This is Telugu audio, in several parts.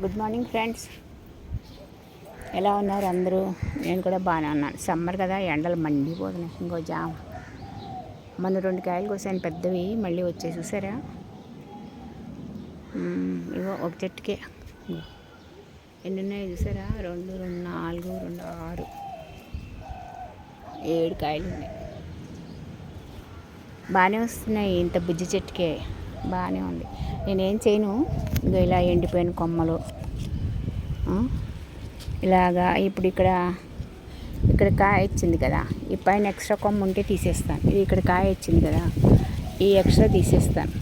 గుడ్ మార్నింగ్ ఫ్రెండ్స్ ఎలా ఉన్నారు అందరూ? నేను కూడా బాగానే ఉన్నాను. సమ్మర్ కదా ఎండలు మండిపోతున్నాయి. ఇంకో జామ. మొన్న రెండు కాయలు కోసాను పెద్దవి. మళ్ళీ వచ్చాయి చూసారా? ఇగో ఒక చెట్టుకే. ఎన్ని ఉన్నాయి చూసారా? రెండు రెండు నాలుగు రెండు ఆరు. ఏడు కాయలు ఉన్నాయి. బాగానే వస్తున్నాయి ఇంత బుజ్జి చెట్టుకే. బాగానే ఉంది. నేనేం చేయను? ఇంకా ఇలా ఎండిపోయిన కొమ్మలు. ఇలాగా ఇప్పుడు ఇక్కడ ఇక్కడ కాయ ఇచ్చింది కదా. ఈ పైన ఎక్స్ట్రా కొమ్మ ఉంటే తీసేస్తాను. ఇది ఇక్కడ కాయ ఇచ్చింది కదా. ఈ ఎక్స్ట్రా తీసేస్తాను.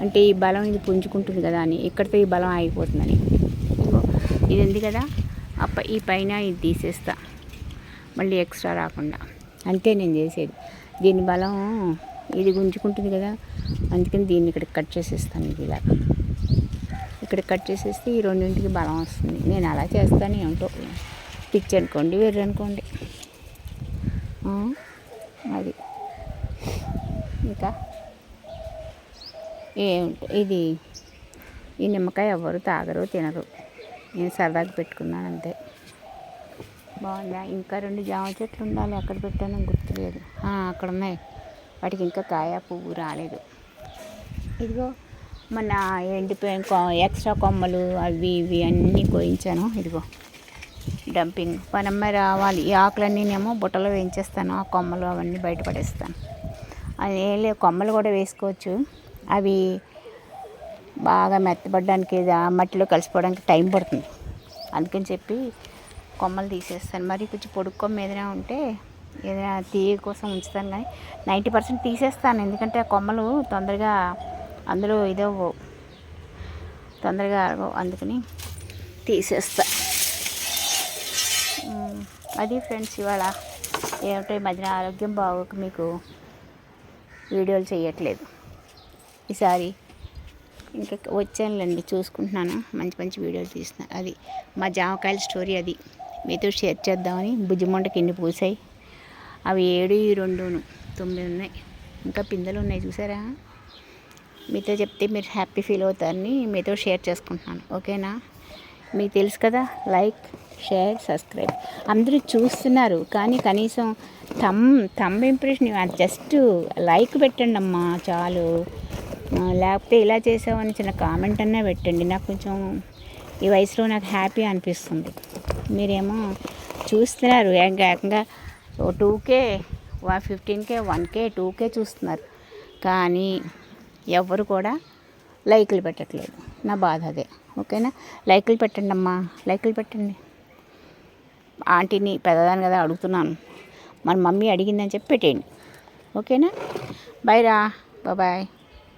అంటే ఈ బలం ఇది పుంజుకుంటుంది కదా అని. ఇక్కడితో ఈ బలం ఆగిపోతుందని. ఇది ఉంది కదా? అప్ప ఈ పైన ఇది తీసేస్తా. మళ్ళీ ఎక్స్ట్రా రాకుండా. అంతే నేను చేసేది. దీని బలం ఇది గుంజుకుంటుంది కదా. అందుకని దీన్ని ఇక్కడ కట్ చేసేస్తాను ఇది ఇలా. ఇక్కడ కట్ చేసేస్తే ఈ రెండింటికి బలం వస్తుంది. నేను అలా చేస్తాను ఏమిటో పిచ్చి అనుకోండి వెర్రి అనుకోండి. అది. ఇంకా? ఏమిటో? ఇది. ఈ నిమ్మకాయ ఎవరు తాగరు తినరు. నేను సరదాగా పెట్టుకున్నాను అంతే. బాగుందా? ఇంకా రెండు జామ చెట్లు ఉండాలి. అక్కడ పెట్టానో గుర్తులేదు. అక్కడ ఉన్నాయి. వాటికి ఇంకా కాయ పువ్వు రాలేదు. ఇదిగో మన ఎండిపోయిన కొ- ఎక్స్ట్రా కొమ్మలు అవి ఇవి అన్నీ కోయించాను. ఇదిగో డంపింగ్. పనమ్మ రావాలి. ఈ ఆకులన్నీనేమో బుట్టలో వేయించేస్తాను. ఆ కొమ్మలు అవన్నీ బయటపడేస్తాను అది ఏం కొమ్మలు కూడా వేసుకోవచ్చు. అవి బాగా మెత్తబడడానికి ఆ మట్టిలో కలిసిపోవడానికి టైం పడుతుంది. అందుకని చెప్పి కొమ్మలు తీసేస్తాను. మరి కొంచెం పొడుక్కొమ్మ ఏదైనా ఉంటే ఏదైనా తీగ కోసం ఉంచుతాను కానీ నైంటీ పర్సెంట్ తీసేస్తాను. ఎందుకంటే ఆ కొమ్మలు తొందరగా అందులో ఇదో తొందరగా అందుకని తీసేస్తా. అది ఫ్రెండ్స్ ఇవాళ ఏమిటో ఈ మధ్యన ఆరోగ్యం బాగోక మీకు వీడియోలు చేయట్లేదు ఈసారి ఇంకా వచ్చానులేండి చూసుకుంటున్నాను. మంచి మంచి వీడియోలు తీస్తున్నాను అది మా జామకాయల స్టోరీ అది. మీతో షేర్ చేద్దామని బుజ్జిమంటకి ఎన్ని పూసాయి. అవి ఏడు ఈ రెండును. తొమ్మిది ఉన్నాయి. ఇంకా పిందెలు ఉన్నాయి చూసారా? మీతో చెప్తే మీరు హ్యాపీ ఫీల్ అవుతారని మీతో షేర్ చేసుకుంటున్నాను. ఓకేనా? మీకు తెలుసు కదా లైక్ షేర్ సబ్స్క్రైబ్. అందరూ చూస్తున్నారు కానీ కనీసం తమ్ తమ్ ఇంప్రెషన్ జస్ట్ లైక్ పెట్టండి అమ్మా చాలు. లేకపోతే ఇలా చేసామని చిన్న కామెంట్ అన్నా పెట్టండి. నాకు కొంచెం ఈ వయసులో నాకు హ్యాపీ అనిపిస్తుంది. మీరేమో చూస్తున్నారు ఏకంగా టూకే వన్ ఫిఫ్టీన్కే వన్కే టూకే చూస్తున్నారు. కానీ ఎవరు కూడా లైకులు పెట్టట్లేదు. నా బాధ అదే. ఓకేనా? లైకులు పెట్టండి అమ్మా లైకులు పెట్టండి. ఆంటీని పెద్దదాన్ని కదా అడుగుతున్నాను. మన మమ్మీ అడిగిందని చెప్పి పెట్టేయండి. ఓకేనా? బాయ్ రా బాయ్.